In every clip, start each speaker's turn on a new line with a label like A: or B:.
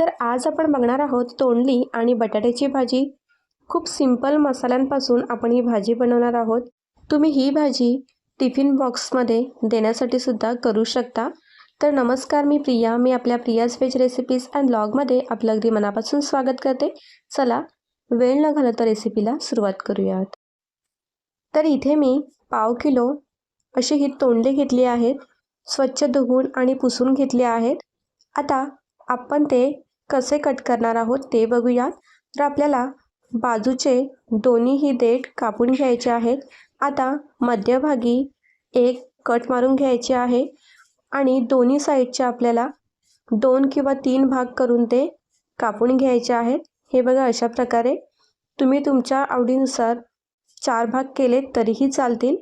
A: तर आज आपण बघणार आहोत तोंडली आणि बटाट्याची भाजी. खूप सिंपल मसाल्यांपासून आपण ही भाजी बनवणार आहोत. तुम्ही ही भाजी टिफिन बॉक्समध्ये देण्यासाठी सुद्धा करू शकता. तर नमस्कार मी प्रिया. मी आपल्या प्रियाज वेज रेसिपीज अँड ब्लॉगमध्ये आपलं अगदी मनापासून स्वागत करते. चला वेळ न घालवता रेसिपीला सुरुवात करूयात. तर इथे मी पाव किलो अशी ही तोंडली घेतली आहेत. स्वच्छ धुवून आणि पुसून घेतली आहेत. आता आपण ते कसे कट करणार आहोत ते बघूया तर आपल्याला बाजूचे दोन्हीही देठ कापून घ्यायचे आहेत. आता मध्यभागी एक कट मारून घ्यायचे आहे आणि दोन्ही साईडचे आपल्याला दोन किंवा तीन भाग करून ते कापून घ्यायचे आहेत. हे बघा अशा प्रकारे. तुम्ही तुमच्या आवडीनुसार चार भाग केले तरीही चालतील.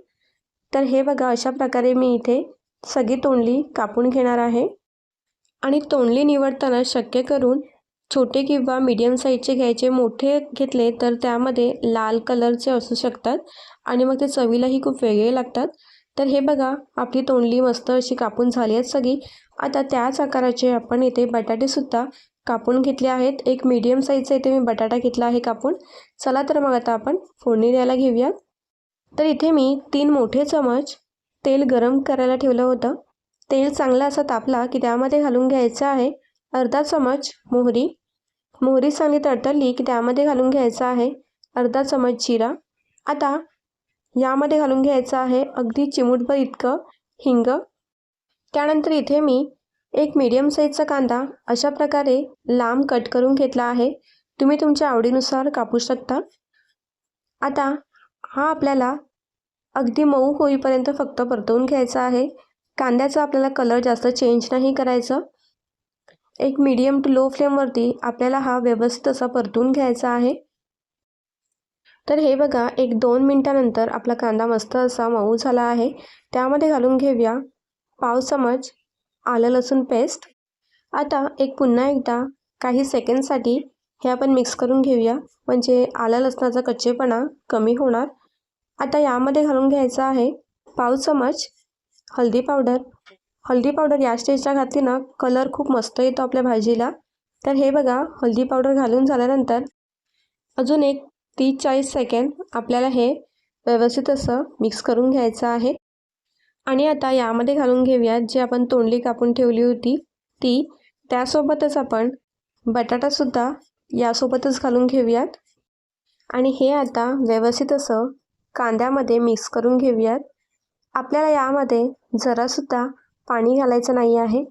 A: तर हे बघा अशा प्रकारे मी इथे सगळी तोंडली कापून घेणार आहे. आणि तोंडली निवडताना शक्य करून छोटे किंवा मीडियम साईजचे घ्यायचे मोठे घेतले तर त्यामध्ये लाल कलरचे असू शकतात आणि मग ते चवीलाही खूप वेगळे लागतात. तर हे बघा आपली तोंडली मस्त अशी कापून झाली आहेत सगळी. आता त्याच आकाराचे आपण इथे बटाटेसुद्धा कापून घेतले आहेत. एक मीडियम साईजचा इथे मी बटाटा घेतला आहे कापून. चला तर मग आता आपण फोडणी द्यायला घेऊया. तर इथे मी तीन मोठे चमच तेल गरम करायला ठेवलं होतं. तेल चांगलं असं तापला की त्यामध्ये घालून घ्यायचं आहे अर्धा चमच मोहरी. मोहरी चांगली तडतडली की त्यामध्ये घालून घ्यायचं आहे अर्धा चमच जिरा. आता यामध्ये घालून घ्यायचं आहे अगदी चिमूटभर इतकं हिंग. त्यानंतर इथे मी एक मीडियम साईजचा कांदा अशा प्रकारे लांब कट करून घेतला आहे. तुम्ही तुमच्या आवडीनुसार कापू शकता. आता हा आपल्याला अगदी मऊ होईपर्यंत फक्त परतवून घ्यायचा आहे. कांद्याचा आपल्याला कलर जास्त चेंज नाही करायचं. एक मीडियम टू लो फ्लेमवरती आपल्याला हा व्यवस्थित असा परतून घ्यायचा आहे. तर हे बघा एक दोन मिनटानंतर आपला कांदा मस्त असा मऊ झाला आहे. त्यामध्ये घालून घेऊया पाव चमच आलं लसूण पेस्ट आता एक पुन्हा एकदा काही सेकंडसाठी हे आपण मिक्स करून घेऊया. म्हणजे आलं लसणाचा कच्चेपणा कमी होणार. आता यामध्ये घालून घ्यायचं आहे पाव चमच हळदी पावडर. हळदी पावडर या स्टेजला घातली ना कलर खूप मस्त येतो आपल्या भाजीला. तर हे बघा हळदी पावडर घालून झाल्यानंतर अजून एक तीस चाळीस सेकंड आपल्याला हे व्यवस्थित असं मिक्स करून घ्यायचं आहे. आणि आता यामध्ये घालून घेऊयात जी आपण तोंडली कापून ठेवली होती ती त्यासोबतच आपण बटाटासुद्धा यासोबतच घालून घेऊयात. आणि हे आता व्यवस्थित असं कांद्यामध्ये मिक्स करून घेऊयात. आपल्याला यामध्ये जरासुद्धा पाणी घालायचं नाही आहे.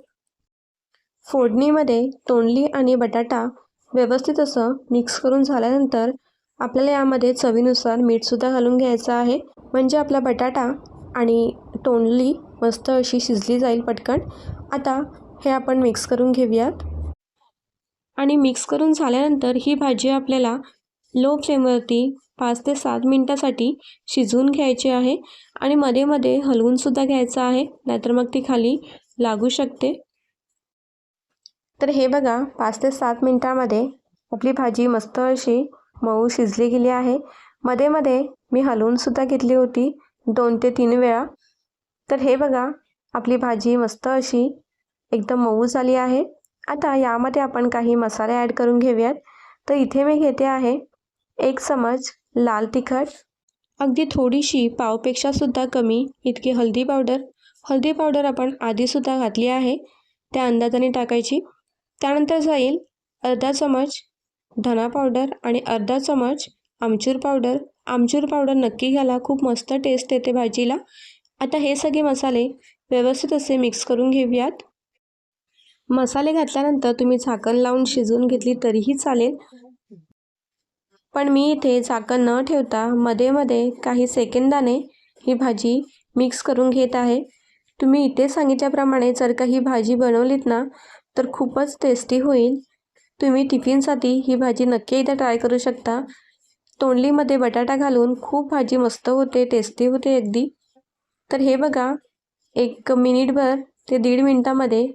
A: फोडणीमध्ये तोंडली आणि बटाटा व्यवस्थित असं मिक्स करून झाल्यानंतर आपल्याला यामध्ये चवीनुसार मीठसुद्धा घालून घ्यायचं आहे. म्हणजे आपला बटाटा आणि तोंडली मस्त अशी शिजली जाईल पटकन. आता हे आपण मिक्स करून घेऊयात. आणि मिक्स करून झाल्यानंतर ही भाजी आपल्याला लो फ्लेमवरती पाच ते सात मिनटासाठी शिजवून घ्यायचे आहे आणि मध्ये मध्ये हलवूनसुद्धा घ्यायचं आहे नाहीतर मग ती खाली लागू शकते. तर हे बघा पाच ते सात मिनटामध्ये आपली भाजी मस्त अशी मऊ शिजली गेली आहे. मध्ये मध्ये मी हलवूनसुद्धा घेतली होती दोन ते तीन वेळा. तर हे बघा आपली भाजी मस्त अशी एकदम मऊ झाली आहे. आता यामध्ये आपण काही मसाले ॲड करून घेऊयात. तर इथे मी घेते आहे एक चमच लाल तिखट. अगदी थोडीशी पावपेक्षासुद्धा कमी इतकी हळदी पावडर. हळदी पावडर आपण आधीसुद्धा घातली आहे. त्या अंदाजाने टाकायची. त्यानंतर जाईल अर्धा चमच धना पावडर आणि अर्धा चमच आमचूर पावडर. आमचूर पावडर नक्की घाला खूप मस्त टेस्ट येते भाजीला. आता हे सगळे मसाले व्यवस्थित असे मिक्स करून घेऊयात. मसाले घातल्यानंतर तुम्ही झाकण लावून शिजवून घेतली तरीही चालेल. पण मी इथे झाकण न ठेवता मध्ये मध्ये काही सेकंदाने ही भाजी मिक्स करून घेत आहे. तुम्ही इथे सांगितल्याप्रमाणे जर का ही भाजी बनवलीत ना तर खूपच टेस्टी होईल. तुम्ही टिफिनसाठी ही भाजी नक्की एकदा ट्राय करू शकता. तोंडलीमध्ये बटाटा घालून खूप भाजी मस्त होते टेस्टी होते अगदी. तर हे बघा एक मिनिटभर ते दीड मिनटामध्ये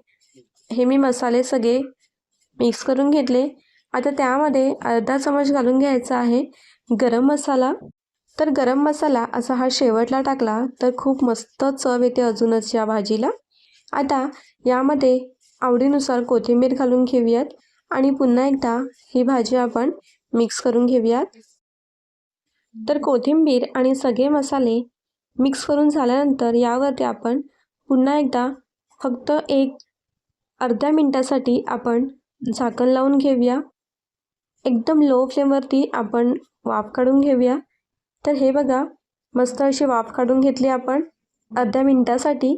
A: हे मी मसाले सगळे मिक्स करून घेतले. आता त्यामध्ये अर्धा चमच घालून घ्यायचा आहे गरम मसाला. तर गरम मसाला असा हा शेवटला टाकला तर खूप मस्त चव येते अजूनच या भाजीला. आता यामध्ये आवडीनुसार कोथिंबीर घालून घेऊयात आणि पुन्हा एकदा ही भाजी आपण मिक्स करून घेऊयात. तर कोथिंबीर आणि सगळे मसाले मिक्स करून झाल्यानंतर यावरती आपण पुन्हा एकदा फक्त एक अर्ध्या मिनटासाठी आपण झाकण लावून घेऊया. एकदम लो फ्लेमवरती आपण वाफ काढून घेऊया. तर हे बघा मस्त अशी वाफ काढून घेतली आपण अर्ध्या मिनटासाठी.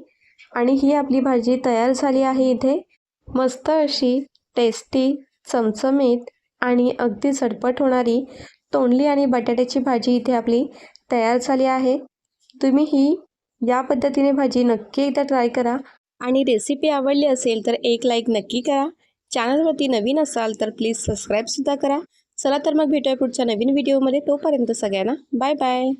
A: आणि ही आपली भाजी तयार झाली आहे इथे. मस्त अशी टेस्टी चमचमीत आणि अगदी झटपट होणारी तोंडली आणि बटाट्याची भाजी इथे आपली तयार झाली आहे. तुम्ही ही या पद्धतीने भाजी नक्की एकदा ट्राय करा. आणि रेसिपी आवडली असेल तर एक लाईक नक्की करा. चॅनलवरती नवीन असाल तर प्लीज सबस्क्राईबसुद्धा करा. चला तर मग भेटूया पुढच्या नवीन व्हिडिओमध्ये. तोपर्यंत सगळ्यांना बाय बाय.